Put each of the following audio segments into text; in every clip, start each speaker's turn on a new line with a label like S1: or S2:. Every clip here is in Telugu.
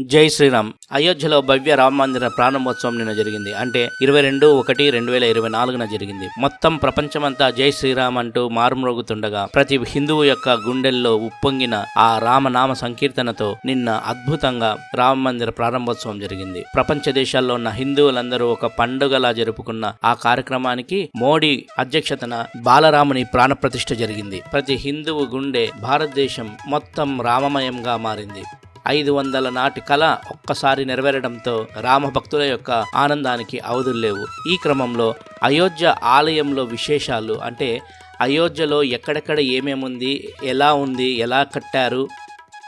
S1: జై శ్రీరామ్. అయోధ్యలో భవ్య రామ మందిర ప్రారంభోత్సవం నిన్న జరిగింది. అంటే ఇరవై రెండు ఒకటి రెండు వేల ఇరవై నాలుగున జరిగింది. మొత్తం ప్రపంచమంతా జై శ్రీరామ్ అంటూ మారుమ్రోగుతుండగా ప్రతి హిందువు యొక్క గుండెల్లో ఉప్పొంగిన ఆ రామనామ సంకీర్తనతో నిన్న అద్భుతంగా రామ మందిర ప్రారంభోత్సవం జరిగింది. ప్రపంచ దేశాల్లో ఉన్న హిందువులందరూ ఒక పండుగలా జరుపుకున్న ఆ కార్యక్రమానికి మోడీ అధ్యక్షతన బాలరాముని ప్రాణప్రతిష్ఠ జరిగింది. ప్రతి హిందువు గుండె భారతదేశం మొత్తం రామమయంగా మారింది. ఐదు వందల నాటి కళ ఒక్కసారి నెరవేరడంతో రామ భక్తుల యొక్క ఆనందానికి అవధులు లేవు. ఈ క్రమంలో అయోధ్య ఆలయంలో విశేషాలు అంటే అయోధ్యలో ఎక్కడెక్కడ ఏమేముంది ఎలా ఉంది ఎలా కట్టారు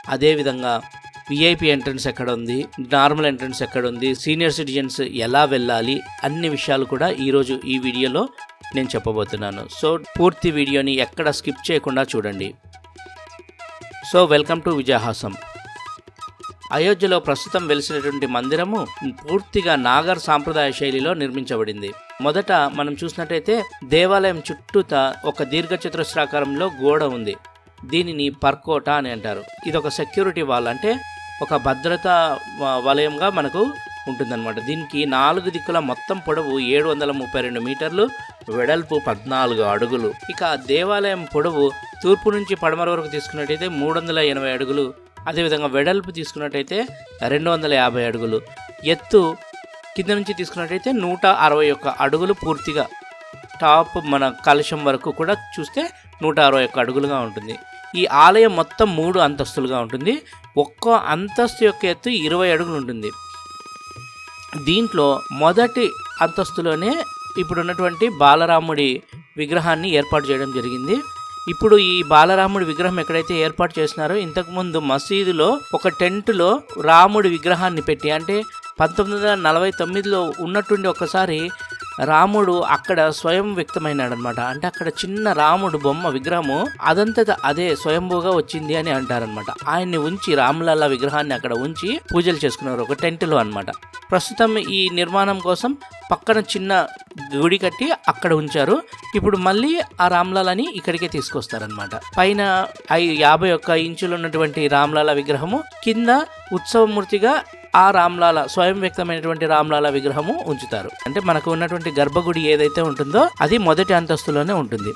S1: అదేవిధంగా విఐపి ఎంట్రన్స్ ఎక్కడ ఉంది నార్మల్ ఎంట్రన్స్ ఎక్కడ ఉంది సీనియర్ సిటిజన్స్ ఎలా వెళ్ళాలి అన్ని విషయాలు కూడా ఈరోజు ఈ వీడియోలో నేను చెప్పబోతున్నాను. సో పూర్తి వీడియోని ఎక్కడ స్కిప్ చేయకుండా చూడండి. So welcome to Vijayahasam. అయోధ్యలో ప్రస్తుతం వెలిసినటువంటి మందిరము పూర్తిగా నాగర్ సాంప్రదాయ శైలిలో నిర్మించబడింది. మొదట మనం చూసినట్టయితే దేవాలయం చుట్టూత ఒక దీర్ఘచతురస్రాకారంలో గోడ ఉంది. దీనిని పర్కోట అని అంటారు. ఇది ఒక సెక్యూరిటీ వాల్ అంటే ఒక భద్రతా వలయంగా మనకు ఉంటుందన్నమాట. దీనికి నాలుగు దిక్కుల మొత్తం పొడవు ఏడు వందల ముప్పై రెండు మీటర్లు వెడల్పు పద్నాలుగు అడుగులు. ఇక దేవాలయం పొడవు తూర్పు నుంచి పడమర వరకు తీసుకున్నట్టయితే మూడు వందల ఎనభై అడుగులు అదేవిధంగా వెడల్పు తీసుకున్నట్టయితే రెండు వందల యాభై అడుగులు. ఎత్తు కింద నుంచి తీసుకున్నట్టయితే నూట అరవై ఒక్క అడుగులు పూర్తిగా. టాప్ మన కలశం వరకు కూడా చూస్తే నూట అరవై ఒక్క అడుగులుగా ఉంటుంది. ఈ ఆలయం మొత్తం మూడు అంతస్తులుగా ఉంటుంది. ఒక్కో అంతస్తు యొక్క ఎత్తు ఇరవై అడుగులు ఉంటుంది. దీంట్లో మొదటి అంతస్తులోనే ఇప్పుడున్నటువంటి బాలరాముడి విగ్రహాన్ని ఏర్పాటు చేయడం జరిగింది. ఇప్పుడు ఈ బాలరాముడి విగ్రహం ఎక్కడైతే ఏర్పాటు చేసినారో ఇంతకుముందు మసీదులో ఒక టెంట్లో రాముడి విగ్రహాన్ని పెట్టి అంటే పంతొమ్మిది వందల నలభై తొమ్మిదిలో ఉన్నట్టుండి ఒకసారి రాముడు అక్కడ స్వయం వ్యక్తమైనాడు అనమాట అంటే అక్కడ చిన్న రాముడు బొమ్మ విగ్రహము అదంతట అదే స్వయంభూగా వచ్చింది అని అంటారనమాట. ఆయన్ని ఉంచి రాములల్ల విగ్రహాన్ని అక్కడ ఉంచి పూజలు చేసుకున్నారు ఒక టెంట్లో అనమాట ప్రస్తుతం ఈ నిర్మాణం కోసం పక్కన చిన్న గుడి కట్టి అక్కడ ఉంచారు. ఇప్పుడు మళ్ళీ ఆ రామ్లాలని ఇక్కడికే తీసుకొస్తారనమాట. పైన యాభై ఒక్క ఇంచులు ఉన్నటువంటి రామ్లాల విగ్రహము కింద ఉత్సవమూర్తిగా ఆ రామ్లాల స్వయం వ్యక్తమైనటువంటి రామ్లాల విగ్రహము ఉంచుతారు. అంటే మనకు ఉన్నటువంటి గర్భగుడి ఏదైతే ఉంటుందో అది మొదటి అంతస్తులోనే ఉంటుంది.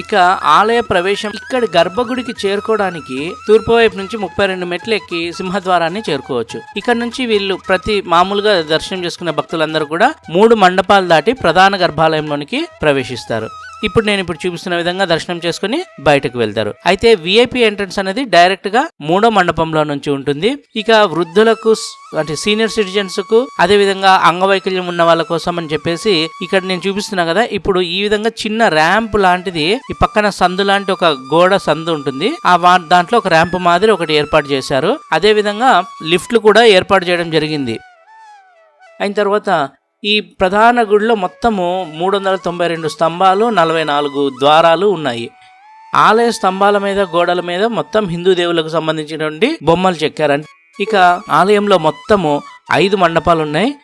S1: ఇక ఆలయ ప్రవేశం ఇక్కడ గర్భగుడికి చేరుకోవడానికి తూర్పు వైపు నుంచి ముప్పై రెండు మెట్లు ఎక్కి సింహద్వారాన్ని చేరుకోవచ్చు. ఇక్కడ నుంచి వీళ్ళు ప్రతి మామూలుగా దర్శనం చేసుకున్న భక్తులందరూ కూడా మూడు మండపాలు దాటి ప్రధాన గర్భాలయంలోనికి ప్రవేశిస్తారు. ఇప్పుడు నేను ఇప్పుడు చూపిస్తున్న విధంగా దర్శనం చేసుకుని బయటకు వెళ్తారు. అయితే విఐపి ఎంట్రన్స్ అనేది డైరెక్ట్గా మూడో మండపంలో నుంచి ఉంటుంది. ఇక వృద్ధులకు అంటే సీనియర్ సిటిజన్స్కు అదే విధంగా అంగవైకల్యం ఉన్న వాళ్ళ కోసం అని చెప్పేసి ఇక్కడ నేను చూపిస్తున్నా కదా. ఇప్పుడు ఈ విధంగా చిన్న ర్యాంప్ లాంటిది ఈ పక్కన సందు లాంటి ఒక గోడ సందు ఉంటుంది. ఆ వా- దాంట్లో ఒక ర్యాంప్ మాదిరి ఒకటి ఏర్పాటు చేశారు. అదే విధంగా లిఫ్ట్లు కూడా ఏర్పాటు చేయడం జరిగింది. అయిన తర్వాత ఈ ప్రధాన గుడిలో మొత్తము మూడు వందల తొంభై రెండు స్తంభాలు నలభై నాలుగు ద్వారాలు ఉన్నాయి. ఆలయ స్తంభాల మీద గోడల మీద మొత్తం హిందూ దేవులకు సంబంధించినటువంటి బొమ్మలు చెక్కారండి. ఇక ఆలయంలో మొత్తము ఐదు మండపాలు ఉన్నాయి.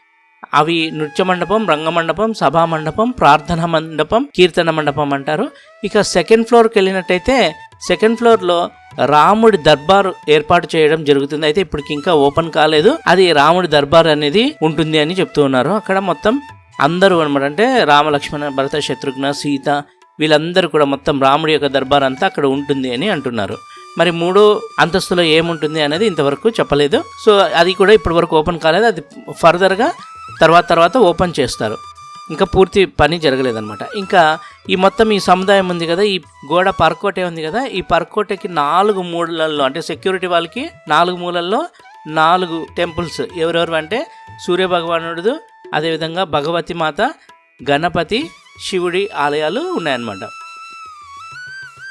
S1: అవి నృత్య మండపం రంగ మండపం సభా మండపం ప్రార్థన మండపం కీర్తన మండపం అంటారు. ఇక సెకండ్ ఫ్లోర్కి వెళ్ళినట్టయితే సెకండ్ ఫ్లోర్లో రాముడి దర్బార్ ఏర్పాటు చేయడం జరుగుతుంది. అయితే ఇప్పటికి ఇంకా ఓపెన్ కాలేదు. అది రాముడి దర్బార్ అనేది ఉంటుంది అని చెప్తూ ఉన్నారు. అక్కడ మొత్తం అందరూ అనమాట అంటే రామ లక్ష్మణ భరత శత్రుఘ్న సీత వీళ్ళందరూ కూడా మొత్తం రాముడి యొక్క దర్బార్ అంతా అక్కడ ఉంటుంది అని అంటున్నారు. మరి మూడో అంతస్తులో ఏముంటుంది అనేది ఇంతవరకు చెప్పలేదు. సో అది కూడా ఇప్పటి వరకు ఓపెన్ కాలేదు. అది ఫర్దర్గా తర్వాత తర్వాత ఓపెన్ చేస్తారు. ఇంకా పూర్తి పని జరగలేదన్నమాట. ఇంకా ఈ మొత్తం ఈ సముదాయం ఉంది కదా ఈ గోడ పర్కోటే ఉంది కదా ఈ పర్కోటకి నాలుగు మూలల్లో అంటే సెక్యూరిటీ వాళ్ళకి నాలుగు మూలల్లో నాలుగు టెంపుల్స్ ఎవరెవరు అంటే సూర్య భగవానుడు అదేవిధంగా భగవతి మాత గణపతి శివుడి ఆలయాలు ఉన్నాయన్నమాట.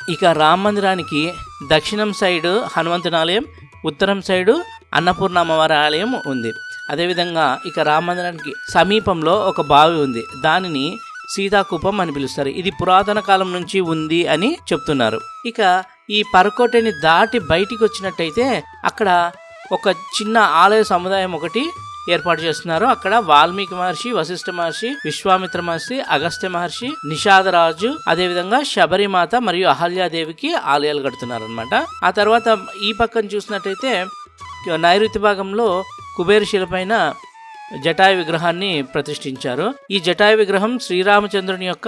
S1: ఇక రామ మందిరానికి దక్షిణం సైడు హనుమంతుని ఆలయం ఉత్తరం సైడు అన్నపూర్ణ అమ్మవారి ఆలయం ఉంది. అదేవిధంగా ఇక రామమందిరానికి సమీపంలో ఒక బావి ఉంది. దానిని సీతాకూపం అని పిలుస్తారు. ఇది పురాతన కాలం నుంచి ఉంది అని చెప్తున్నారు. ఇక ఈ పరకోటని దాటి బయటికి వచ్చినట్టయితే అక్కడ ఒక చిన్న ఆలయ సముదాయం ఒకటి ఏర్పాటు చేస్తున్నారు. అక్కడ వాల్మీకి మహర్షి వశిష్ఠ మహర్షి విశ్వామిత్ర మహర్షి అగస్త్య మహర్షి నిషాదరాజు అదేవిధంగా శబరిమాత మరియు అహల్యాదేవికి ఆలయాలు కడుతున్నారు అనమాట ఆ తర్వాత ఈ పక్కన చూసినట్టయితే నైరుతి భాగంలో కుబేరశిల పైన జటాయు విగ్రహాన్ని ప్రతిష్ఠించారు. ఈ జటాయు విగ్రహం శ్రీరామచంద్రుని యొక్క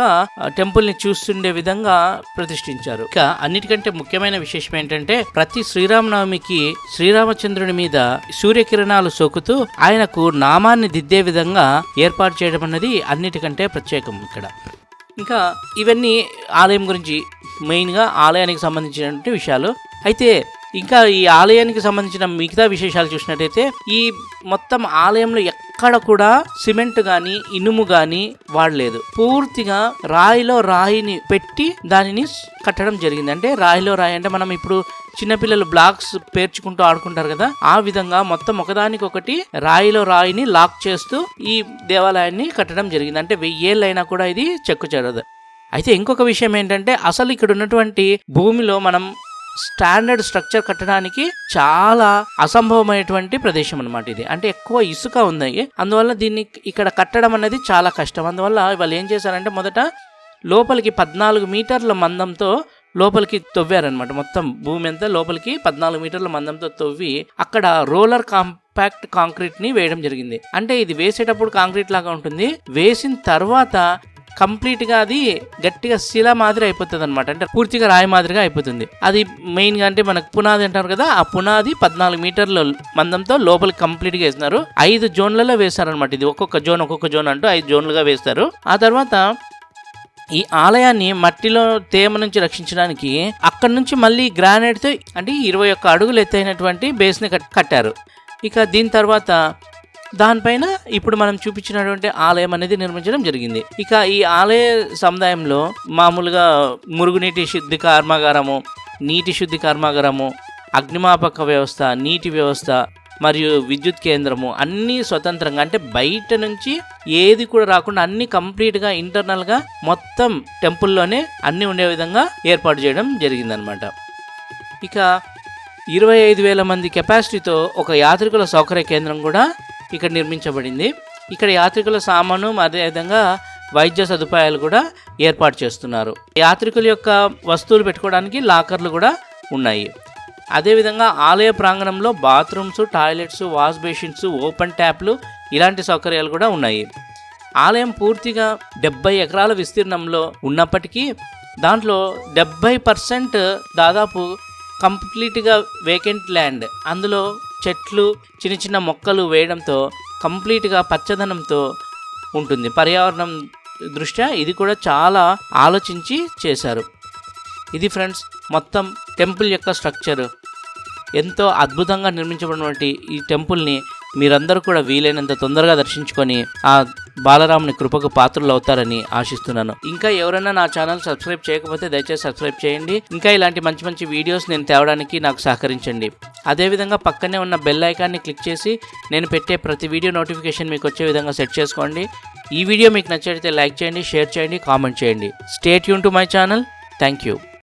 S1: టెంపుల్ని టెంపుల్ని చూస్తుండే విధంగా ప్రతిష్ఠించారు. ఇక అన్నిటికంటే ముఖ్యమైన విశేషం ఏంటంటే ప్రతి శ్రీరామనవమికి శ్రీరామచంద్రుని మీద సూర్యకిరణాలు సోకుతూ ఆయనకు నామాన్ని దిద్దే విధంగా ఏర్పాటు చేయడం అన్నది అన్నిటికంటే ప్రత్యేకం ఇక్కడ. ఇంకా ఇవన్నీ ఆలయం గురించి మెయిన్గా ఆలయానికి సంబంధించినటువంటి విషయాలు. అయితే ఇంకా ఈ ఆలయానికి సంబంధించిన మిగతా విశేషాలు చూసినట్టయితే ఈ మొత్తం ఆలయంలో ఎక్కడ కూడా సిమెంట్ గాని ఇనుము గాని వాడలేదు. పూర్తిగా రాయిలో రాయిని పెట్టి దానిని కట్టడం జరిగింది. అంటే రాయిలో రాయి అంటే మనం ఇప్పుడు చిన్నపిల్లలు బ్లాక్స్ పేర్చుకుంటూ ఆడుకుంటారు కదా ఆ విధంగా మొత్తం ఒకదానికొకటి రాయిలో రాయిని లాక్ చేస్తూ ఈ దేవాలయాన్ని కట్టడం జరిగింది. అంటే వెయ్యేళ్ళైనా కూడా ఇది చెక్కు చెరదు అయితే ఇంకొక విషయం ఏంటంటే అసలు ఇక్కడ ఉన్నటువంటి భూమిలో మనం స్టాండర్డ్ స్ట్రక్చర్ కట్టడానికి చాలా అసంభవమైనటువంటి ప్రదేశం అనమాట ఇది. అంటే ఎక్కువ ఇసుక ఉన్నాయి అందువల్ల దీన్ని ఇక్కడ కట్టడం అనేది చాలా కష్టం. అందువల్ల వాళ్ళు ఏం చేశారంటే మొదట లోపలికి పద్నాలుగు మీటర్ల మందంతో లోపలికి తవ్వారనమాట మొత్తం భూమి అంతా లోపలికి పద్నాలుగు మీటర్ల మందంతో తవ్వి అక్కడ రోలర్ కాంపాక్ట్ కాంక్రీట్ని వేయడం జరిగింది. అంటే ఇది వేసేటప్పుడు కాంక్రీట్ లాగా ఉంటుంది. వేసిన తర్వాత కంప్లీట్గా అది గట్టిగా శిల మాదిరి అయిపోతుంది అనమాట అంటే పూర్తిగా రాయి మాదిరిగా అయిపోతుంది. అది మెయిన్గా అంటే మనకు పునాది అంటారు కదా ఆ పునాది పద్నాలుగు మీటర్ల మందంతో లోపల కంప్లీట్గా వేసినారు ఐదు జోన్లలో వేస్తారనమాట ఇది. ఒక్కొక్క జోన్ ఒక్కొక్క జోన్ అంటూ ఐదు జోన్లుగా వేస్తారు. ఆ తర్వాత ఈ ఆలయాన్ని మట్టిలో తేమ నుంచి రక్షించడానికి అక్కడ నుంచి మళ్ళీ గ్రానైట్తో అంటే ఇరవై ఒక్క అడుగులు ఎత్తైనటువంటి బేస్ని కట్- కట్టారు. ఇక దీని తర్వాత దానిపైన ఇప్పుడు మనం చూపించినటువంటి ఆలయం అనేది నిర్మించడం జరిగింది. ఇక ఈ ఆలయ సముదాయంలో మామూలుగా మురుగునీటి శుద్ధి కర్మాగారము నీటి శుద్ధి కర్మాగారము అగ్నిమాపక వ్యవస్థ నీటి వ్యవస్థ మరియు విద్యుత్ కేంద్రము అన్నీ స్వతంత్రంగా అంటే బయట నుంచి ఏది కూడా రాకుండా అన్ని కంప్లీట్గా ఇంటర్నల్గా మొత్తం టెంపుల్లోనే అన్నీ ఉండే విధంగా ఏర్పాటు చేయడం జరిగిందనమాట. ఇక ఇరవై ఐదు వేల మంది కెపాసిటీతో ఒక యాత్రికుల సౌకర్య కేంద్రం కూడా ఇక్కడ నిర్మించబడింది. ఇక్కడ యాత్రికుల సామాను అదేవిధంగా వైద్య సదుపాయాలు కూడా ఏర్పాటు చేస్తున్నారు. యాత్రికుల యొక్క వస్తువులు పెట్టుకోవడానికి లాకర్లు కూడా ఉన్నాయి. అదేవిధంగా ఆలయ ప్రాంగణంలో bathrooms toilets wash basins open ట్యాప్లు ఇలాంటి సౌకర్యాలు కూడా ఉన్నాయి. ఆలయం పూర్తిగా డెబ్బై ఎకరాల విస్తీర్ణంలో ఉన్నప్పటికీ దాంట్లో డెబ్బై పర్సెంట్ దాదాపు కంప్లీట్గా వేకెంట్ ల్యాండ్. అందులో చెట్లు చిన్న చిన్న మొక్కలు వేయడంతో కంప్లీట్గా పచ్చదనంతో ఉంటుంది. పర్యావరణం దృష్ట్యా ఇది కూడా చాలా ఆలోచించి చేశారు. ఇది ఫ్రెండ్స్ మొత్తం టెంపుల్ యొక్క స్ట్రక్చర్. ఎంతో అద్భుతంగా నిర్మించబడినటువంటి ఈ టెంపుల్ని మీరందరూ కూడా వీలైనంత తొందరగా దర్శించుకొని ఆ బాలరాముని కృపకు పాత్రలు అవుతారని ఆశిస్తున్నాను. ఇంకా ఎవరైనా నా ఛానల్ సబ్స్క్రైబ్ చేయకపోతే దయచేసి సబ్స్క్రైబ్ చేయండి. ఇంకా ఇలాంటి మంచి మంచి వీడియోస్ నేను తేవడానికి నాకు సహకరించండి. అదేవిధంగా పక్కనే ఉన్న బెల్ ఐకాన్ని క్లిక్ చేసి నేను పెట్టే ప్రతి వీడియో నోటిఫికేషన్ మీకు వచ్చే విధంగా సెట్ చేసుకోండి. ఈ వీడియో మీకు నచ్చితే లైక్ చేయండి షేర్ చేయండి కామెంట్ చేయండి. Stay Yoon to my channel. Thank you.